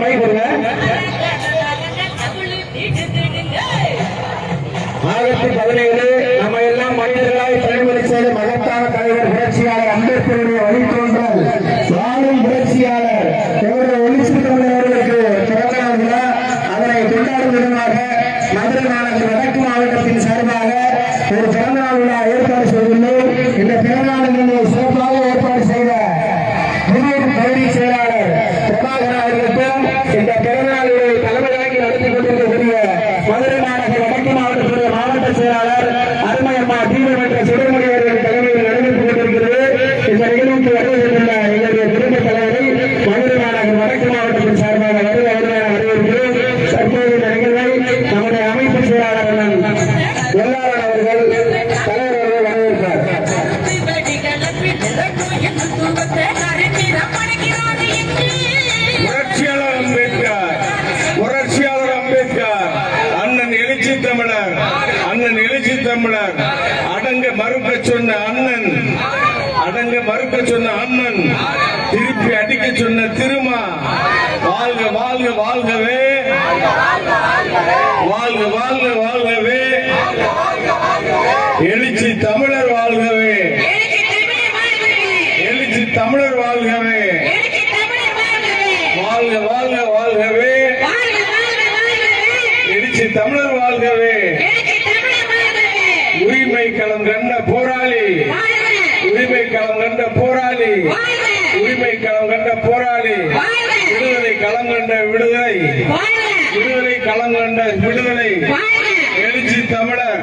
துணை வருவார் தமிழர் அடங்க மறுக்க சொன்ன அண்ணன். அடங்க மறுக்க சொன்ன அண்ணன் திருப்பி அடிக்க சொன்ன திருமா. வாழ்க வாழ்க வாழ்கவே. வாழ்க வாழ்க வாழ்கவே. எழுச்சி தமிழர் வாழ்கவே. எழுச்சி தமிழர் வாழ்கவே. வாழ்க வாழ்க வாழ்கவே. எழுச்சி தமிழர் வாழ்கவே உரிமை களம் கண்ட போராளி. உரிமை களம் கண்ட போராளி. உரிமை களம் கண்ட போராளி. விடுதலை களம் கண்ட விடுதலை. விடுதலை களம் கண்ட விடுதலை. எழுச்சி தமிழர்.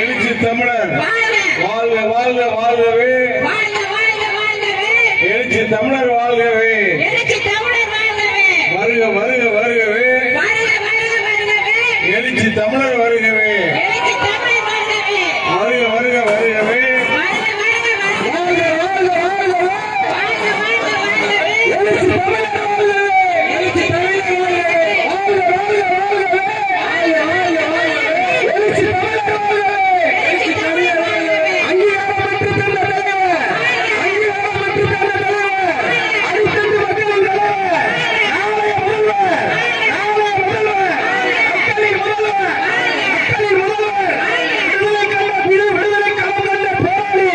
எழுச்சி தமிழர். வாழ்க! வாழ்க வாழ்கவே. எழுச்சி தமிழர் வாழ்கவே. வருக வருக வருகவே. எழுச்சி தமிழர் வருகவே வருக வருக வருகவே வாழ்க வாழ்க வாழ்கவே எழுச்சி தமிழர் வாழ்கவே எழுச்சி தமிழர் வாழ்கவே வாழ்க வாழ்க வாழ்கவே வாழ்க வாழ்க வாழ்கவே எழுச்சி தமிழர் வாழ்கவே எழுச்சி தமிழர் வாழ்கவே அங்கீகாரம் பெற்று தந்த தலைவர் அங்கீகாரம் பெற்று தந்த தலைவர் அடித்தட்டு மக்களின் தலைவர் நாளைய முதல்வர் நாளைய முதல்வர் மக்களின் முதல்வர் மக்களின் முதல்வர் விடுதலை கண்ட விடு விடுதலை களம் கண்ட போராளி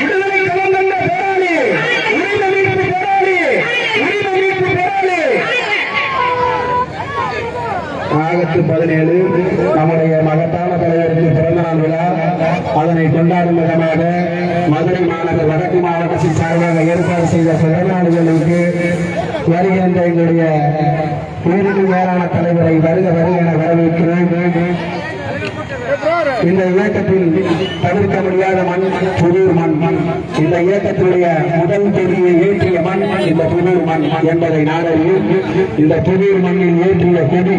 விடுதலை களம் கண்ட போராளி உரிமை மீட்பு போராளி உரிமை மீட்பு போராளி ஆகஸ்ட் பதினேழு நம்முடைய மகத்தான தலைவருக்கு பிறந்தநாள் விழா அதனை கொண்டாடும் விதமாக மதுரை மாநகர் வடக்கு மாவட்டத்தின் சார்பாக ஏற்பாடு செய்த பிறந்தநாள் விழாவுக்கு வருகின்ற எங்களுடைய உயிருக்கு தலைவரை வருக வருக என வரவேற்கிறேன். இந்த இயக்கத்தில் தவிர்க்க முடியாத மண் புதூர் மண். இந்த இயக்கத்தினுடைய முதல் பெரிய ஏற்றிய மண் இந்த புதூர் மண் என்பதை நாடறிய இந்த புதூர் மண்ணில் ஏற்றிய கொடி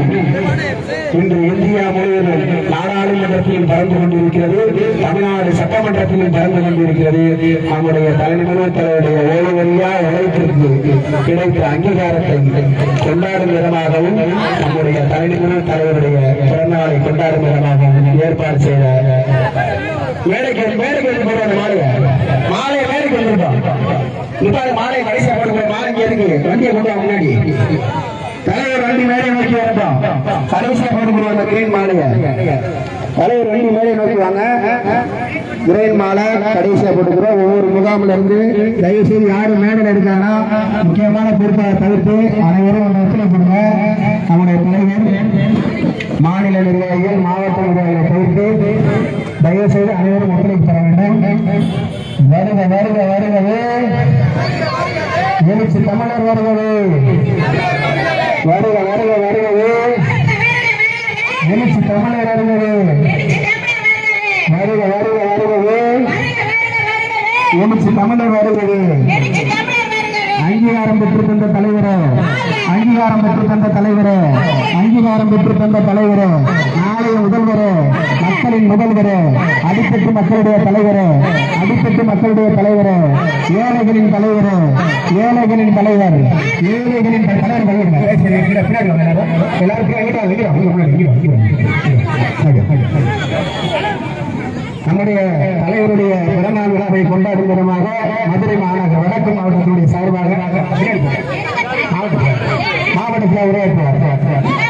இன்று இந்தியா முழுவதும் நாடாளுமன்றத்திலும் பறந்து கொண்டிருக்கிறது தமிழ்நாடு சட்டமன்றத்திலும் பறந்து கொண்டிருக்கிறது. நம்முடைய தலைநிறுவன தலைவருடைய ஓய்வறியா உழைப்பிற்கு கிடைத்த அங்கீகாரத்தை கொண்டாடும் விதமாகவும் நம்முடைய தலைநிறுவன தலைவருடைய பிறந்தநாளை கொண்டாடும் விதமாகவும் ஏற்பாடு செய்த வேலைக்கு வேலைக்கு எடுத்து போடுவாங்க மாலையை மாலையை மேடைக்கு வந்துருப்போம் இப்ப மாலையை கடைசியா போட்டு மாலை இங்க இருக்கு வண்டியை கொண்டா முன்னாடி. தலைவர் வண்டி மேலே நோக்கி வரட்டும் கடைசியா போட்டு போடுவாங்க கிரீன் மாலைய. தலைவர் வண்டி மேலே நோக்கி வாங்க. கிரேன் மாலை கடைசியா போட்டுக்கிறோம். ஒவ்வொரு முகாமில் இருந்து தயவு செய்து யாரும் மேடையில் இருக்காங்கன்னா முக்கியமான பொறுப்பை தவிர்த்து அனைவரும் அந்த இடத்துல கொடுங்க. நம்முடைய தலைவர் மாநில நிர்வாகிகள் மாவட்ட நிர்வாகிகளை தவிர்த்து தயவு செய்து அனைவரும் ஒத்துழைப்பு தர வேண்டும். வருக வருக வருகவே. எழுச்சி தமிழர் வருகவே. வருக வருக வருகவே. எழுச்சி தமிழர் வருகவே. வருக வருக வருகவே. எழுச்சி தமிழர் வருகவே. அங்கீகாரம் பெற்று தந்த தலைவரே. அங்கீகாரம் பெற்று தந்த தலைவரே. அங்கீகாரம் பெற்று தந்த தலைவரே. நாளைய முதல்வரே மக்களின் முதல்வரே அடித்தட்டு மக்களுடைய தலைவரே அடித்தட்டு மக்களுடைய தலைவரே ஏழைகளின் தலைவரே ஏழைகளின் தலைவர் ஏழைகளின் தலைவர் சரி, நம்முடைய தலைவருடைய பிறநாள் விழாவை கொண்டாடும் விதமாக மதுரை மாநகர வடக்கு மாவட்டத்தினுடைய சார்பாக மாவட்டத்தில் உரையாற்றுவார்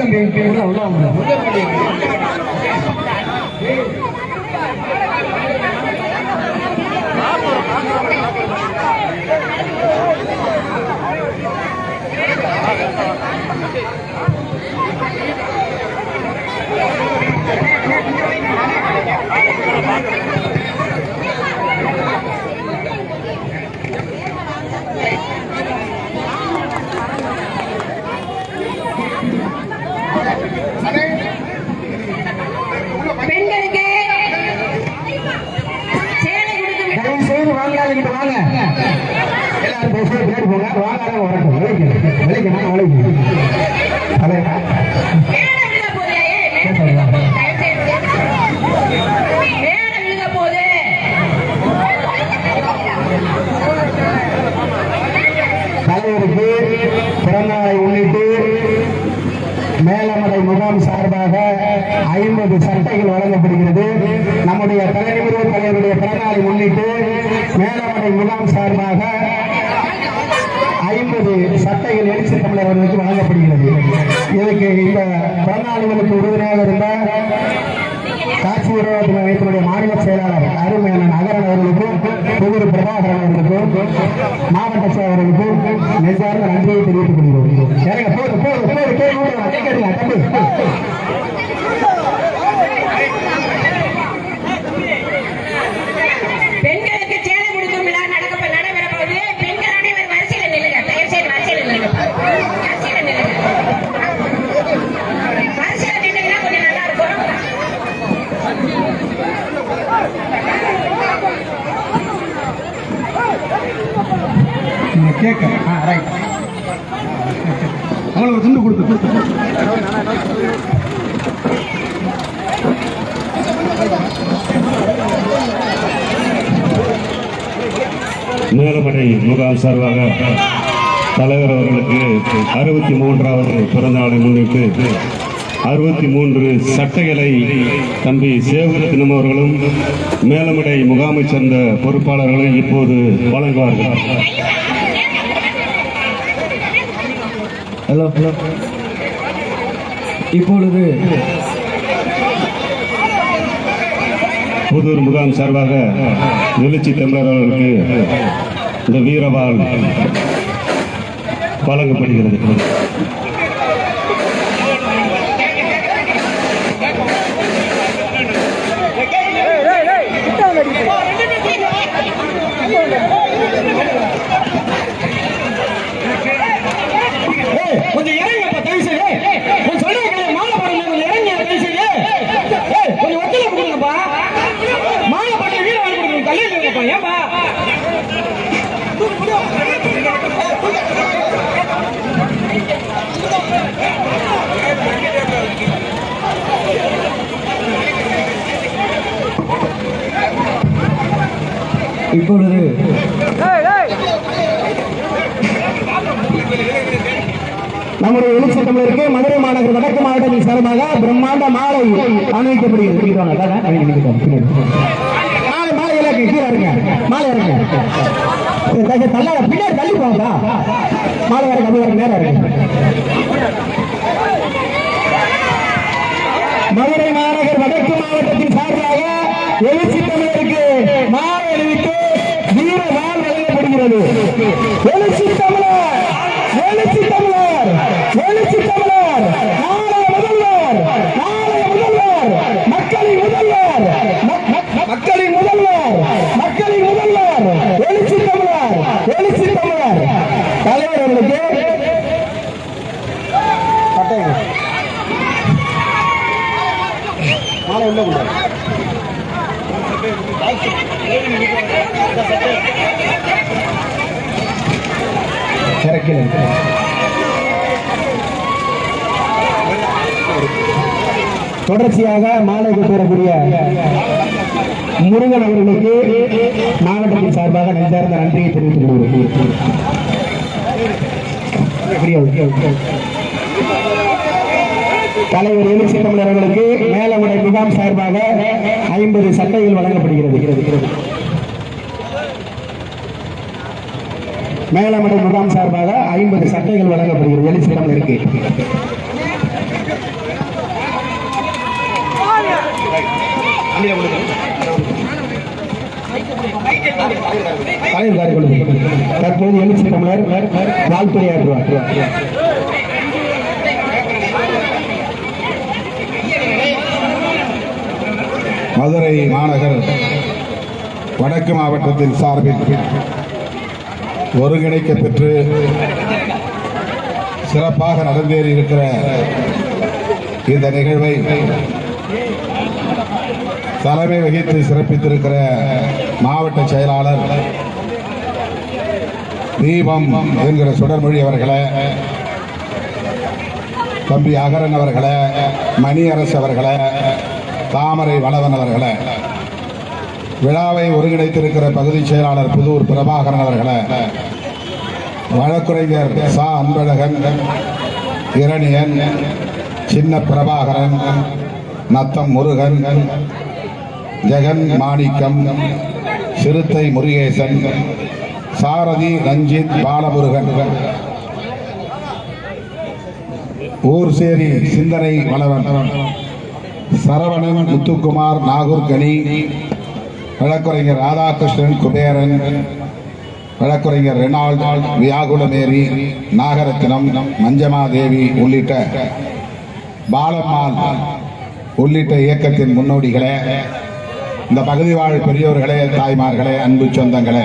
தம்பி உள்ள உள்ள Thank you சேலை கொடுக்கும் தயவு வாங்க. எல்லாரும் பேசி பின்னாடி போங்க. வாங்காத வரட்டும். விலைக்கு. விலைக்கு. நான் விலைக்கு. தலைவா மேல மேல மேல தலைவருக்கு பிறந்தநாளை மேலமலை முகாம் சார்பாக ஐம்பது சட்டைகள் வழங்கப்படுகிறது. நம்முடைய தலைநிமிர்வு தலைவருடைய பிறந்தநாளை முன்னிட்டு மேலமலை முகாம் சார்பாக ஐம்பது சட்டைகள் எழுச்சி தமிழர் அவர்களுக்கு வழங்கப்படுகிறது. இதுக்கு இந்த பிறந்தநாளுகளுக்கு உறுதுணையாக இருந்த காட்சி உருவாக்க அமைப்பினுடைய மாநில செயலாளர் அருமையான நகரன் அவர்களுக்கும் புதிய பிரபாகரன் அவர்களுக்கும் மாவட்ட செயலர்களுக்கும் நெஞ்சார்ந்த நன்றியை தெரிவித்துக் கொள்கிறோம். போது போது போது நீங்க ஆ ரைட் அவங்களுக்கு ஒரு துண்டு கொடுத்து. கொடுத்து மேலமடை முகாம் சார்பாக தலைவர் அவர்களுக்கு அறுபத்தி மூன்றாவது பிறந்த நாளை முன்னிட்டு அறுபத்தி மூன்று சட்டைகளை தம்பி சேவரத்தினம் அவர்களும் மேலமடை முகாமைச் சேர்ந்த பொறுப்பாளர்களும் இப்போது வழங்குவார்கள். ஹலோ ஹலோ இப்பொழுது புதூர் முகாம் சார்பாக எழுச்சி தமிழர் அவர்களுக்கு இந்த வீரவாள் வழங்கப்படுகிறது ஏமா ஏமா இப்பொழுது நம்முடைய எழுச்சட்டமிற்கு மதுரை மாநகர் வடக்கு மாவட்டத்தின் சார்பாக பிரம்மாண்ட மாலை அணிவிக்கப்படுகிறது. மாலை இருங்க தள்ளாத பின்னாடி தள்ளி போங்கடா மாலை வர கம்மி வர நேரம் இருக்கு. மதுரை மாநகர் வடக்கு மாவட்டத்தின் சார்பாக எழுச்சி தமிழருக்கு மாலை அணிவித்து வீர வாழ் வழங்கப்படுகிறது. எழுச்சி தமிழர் எழுச்சி தமிழர் எழுச்சி தமிழர் நாளைய முதல்வர் நாளைய முதல்வர் மக்களின் முதல்வர் ம- ம- மக்களின் முதல்வர் மக்களின் முதல்வர் எழுச்சி தமிழர் எழுச்சி தமிழர் தலைவர் அவர்களுக்கு பட்டயம் மாலை உள்ள கொண்டு தொடர்ச்சியாக மாலை பெறக்கூடிய முருகன் அவர்களுக்கு மாவட்டத்தின் சார்பாக நெஞ்சார்ந்த நன்றியை தெரிவித்துக் கொள்கிறேன். தலைவர் எழுச்சி தமிழர்களுக்கு அவர்களுக்கு மேலமுறை முகாம் சார்பாக ஐம்பது சட்டைகள் வழங்கப்படுகிறது. மேலமடை முகாம் சார்பாக ஐம்பது சட்டைகள் வழங்கப்படுகிறது. எழுச்சி தமிழருக்கு தற்போது எழுச்சி தமிழர் வாழ்த்துறையாற்றுவார். மதுரை மாநகர் வடக்கு மாவட்டத்தின் சார்பில் ஒருங்கிணைக்க பெற்று சிறப்பாக நடந்தேறி இருக்கிற இந்த நிகழ்வை தலைமை வகித்து சிறப்பித்திருக்கிற மாவட்ட செயலாளர் தீபம் என்கிற சுடர்மொழி அவர்களை தம்பி அகரன் அவர்களை மணியரசு அவர்களை தாமரை வளவன் அவர்களை விழாவை ஒருங்கிணைத்திருக்கிற பகுதி செயலாளர் புதூர் பிரபாகரன் அவர்களை வழக்குரைஞர் சா. அன்பழகன் இரணியன் சின்ன பிரபாகரன் நத்தம் முருகன் ஜெகன் மாணிக்கம் சிறுத்தை முருகேசன் சாரதி ரஞ்சித் பாலமுருகன். ஊர்சேரி சிந்தனை வளவன். சரவணன் முத்துக்குமார் நாகூர்கனி வழக்குரைஞர் ராதாகிருஷ்ணன் குபேரன் வழக்குரைஞர் ரெனால்ட் வியாகுலமேரி நாகரத்தினம் மஞ்சமாதேவி உள்ளிட்ட பாலம்மாள் உள்ளிட்ட இயக்கத்தின் முன்னோடிகளே இந்த பகுதி வாழ் பெரியோர்களே தாய்மார்களே அன்பு சொந்தங்களே.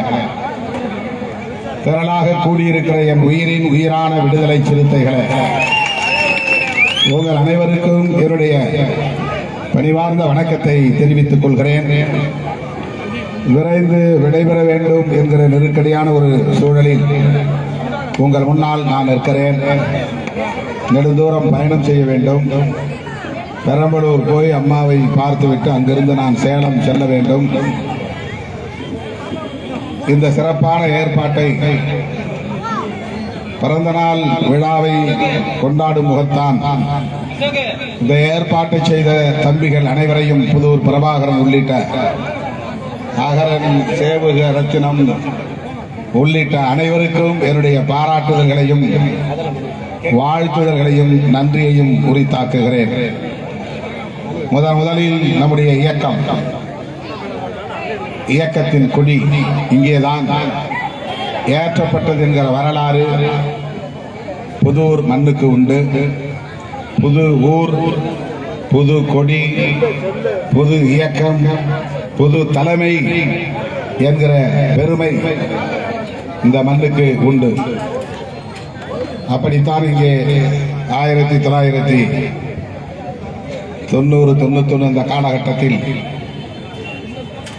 திரளாக கூடியிருக்கிற என் உயிரின் உயிரான விடுதலை சிறுத்தைகளே உங்கள் அனைவருக்கும் என்னுடைய பணிவார்ந்த வணக்கத்தை தெரிவித்துக் கொள்கிறேன். விரைந்து விடைபெற வேண்டும் என்கிற நெருக்கடியான ஒரு சூழலில் உங்கள் முன்னால் நான் நிற்கிறேன். நெடுந்தூரம் பயணம் செய்ய வேண்டும். பெரம்பலூர் போய் அம்மாவை பார்த்துவிட்டு அங்கிருந்து நான் சேலம் செல்ல வேண்டும். இந்த சிறப்பான ஏற்பாட்டை பிறந்தநாள் விழாவை கொண்டாடும் முகத்தான் இந்த ஏற்பாட்டை செய்த தம்பிகள் அனைவரையும் புதூர் பிரபாகரன் உள்ளிட்ட அகரன் சேவக ரத்தினம் உள்ளிட்ட அனைவருக்கும் என்னுடைய பாராட்டுதல்களையும் வாழ்த்துதல்களையும் நன்றியையும் உரித்தாக்குகிறேன். முதன் முதலில் நம்முடைய இயக்கம். இயக்கத்தின் கொடி இங்கேதான் ஏற்றப்பட்டது என்கிற வரலாறு புதூர் மண்ணுக்கு உண்டு. புது ஊர் புது கொடி புது இயக்கம் புது தலைமை என்கிற பெருமை இந்த மண்ணுக்கு உண்டு. அப்படித்தான் இங்கே ஆயிரத்தி தொள்ளாயிரத்தி தொண்ணூறு தொண்ணூத்தொன்று இந்த காலகட்டத்தில்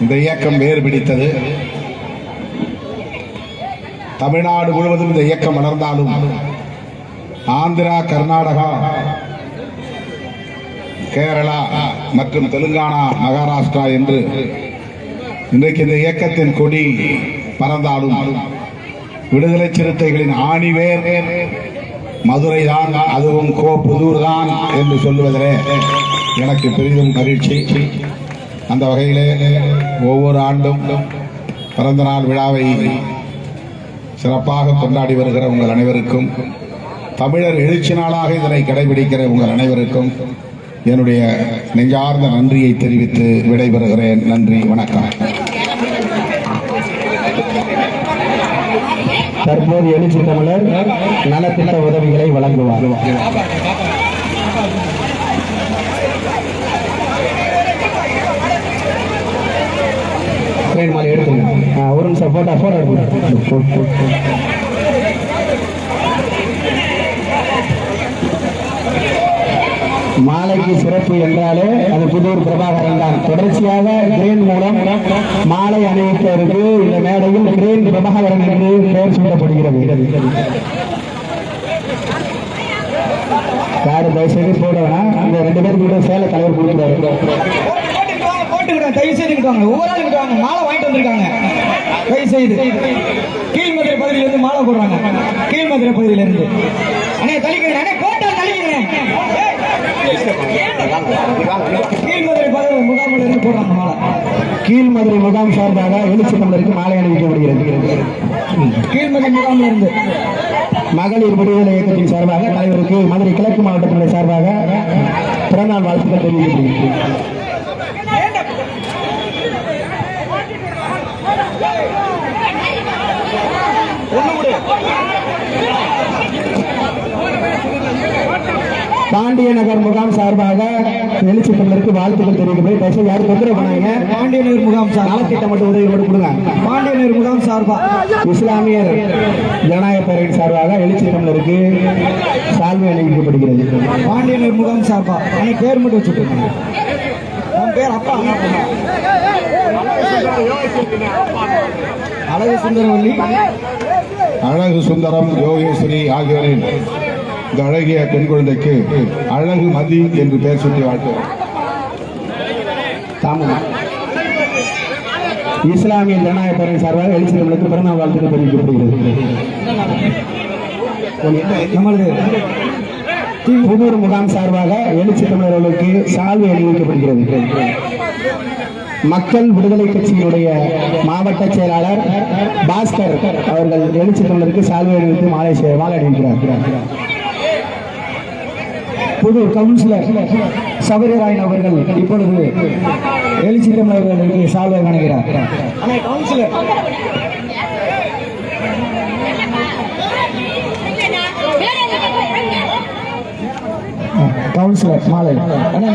இந்த இயக்கம் வேறு பிடித்தது. தமிழ்நாடு முழுவதும் இந்த இயக்கம் வளர்ந்தாலும் ஆந்திரா கர்நாடகா கேரளா மற்றும் தெலுங்கானா மகாராஷ்டிரா என்று இன்றைக்கு இந்த இயக்கத்தின் கொடி பறந்தாலும் விடுதலை சிறுத்தைகளின் ஆணிவேர் மதுரை தான் அதுவும் கோ புதூர் தான் என்று சொல்லுவதிலே எனக்கு பெரிதும் மகிழ்ச்சி. அந்த வகையிலே ஒவ்வொரு ஆண்டும் பிறந்த நாள் விழாவை சிறப்பாக கொண்டாடி வருகிற உங்கள் அனைவருக்கும் தமிழர் எழுச்சி நாளாக இதனை கடைபிடிக்கிற உங்கள் அனைவருக்கும் என்னுடைய நெஞ்சார்ந்த நன்றியை தெரிவித்து விடைபெறுகிறேன். நன்றி வணக்கம். தற்போது எழுச்சி தமிழர் நலத்திட்ட உதவிகளை வழங்குவார். எடுத்துங்க. ஒரு நிமிஷம் போட்டோ போட்டோ எடுத்துங்க மாலைக்கு சிறப்பு என்றாலே அது புதூர் பிரபாகரன் தான். தொடர்ச்சியாக கிரேன் மூலம் மாலை அணிவிப்பதற்கு இந்த மேடையில் கிரேன் பிரபாகரன் என்று பெயர் சூட்டப்படுகிறது. யாரு தயவுசெய்து போட வேணாம். இந்த ரெண்டு பேரும் கூட சேல தலைவர் கொடுக்குறாரு தயவு செய்து ஒவ்வொரு வாங்க. மாலை வாங்கிட்டு வந்திருக்காங்க. தயவு செய்து கீழ்மதுரை பகுதியிலிருந்து மாலை போடுறாங்க. கீழ்மதுரை பகுதியிலிருந்து. அண்ணே தள்ளிக்கிறேன் அண்ணே கீழ்மதுரை கீழ் மதுரை முகாம் சார்பாக எழுச்சி தமிழருக்கு மாலை அணிவிக்கப்படுகிறது. கீழ்மதுரை முகாமில் இருந்து மகளிர் விடுதலை இயக்கத்தின் சார்பாக தலைவருக்கு மதுரை கிழக்கு மாவட்டத்தினுடைய சார்பாக பிறந்தநாள் வாழ்த்துக்கள் தெரிவிக்கப்படுகிறது. பாண்டிய நகர் முகாம் சார்பாக எழுச்சி தமிழருக்கு வாழ்த்துக்கள் தெரிவிக்கப்படும் தயவுசெய்து யாரும் தொந்தரவு பண்ணாங்க பாண்டியனூர் முகாம் சார்பா? நலத்திட்டம் மட்டும் உதவி மட்டும் கொடுங்க. பாண்டியனூர் முகாம் சார்பா? இஸ்லாமியர் ஜனநாயக பேரவையின் சார்பாக எழுச்சி தமிழருக்கு சால்வை அணிவிக்கப்படுகிறது. பாண்டியனூர் முகாம் சார்பா? அண்ணே பேர் மட்டும் வச்சுட்டு பேர் அப்பா. அழகு சுந்தரவல்லி. அழகு சுந்தரம் யோகேஸ்வரி ஆகியோரின் இந்த அழகிய பெண் குழந்தைக்கு அழகு மதி என்று பெயர் சுட்டி வாழ்த்துவோம் இஸ்லாமிய ஜனநாயக பேரவை சார்பாக எழுச்சி தமிழுக்கு வாழ்த்துக்கள் தெரிவிக்கப்படுகிறது. புதூர் முகாம் சார்பாக எழுச்சி தமிழர்களுக்கு சால்வை அணிவிக்கப்படுகிறது மக்கள் விடுதலை கட்சியினுடைய மாவட்ட செயலாளர் பாஸ்கர் அவர்கள் எழுச்சி தமிழருக்கு சால்வை அணிவித்து மாலை மாலை அணிவிக்கிறார். புது கவுன்சிலர் சபரிராயன் அவர்கள் இப்பொழுது எழுச்சி தமிழர்களுக்கு சால்வை வணங்குகிறார். அண்ணே கவுன்சிலர் கவுன்சிலர் மாலை. அண்ணே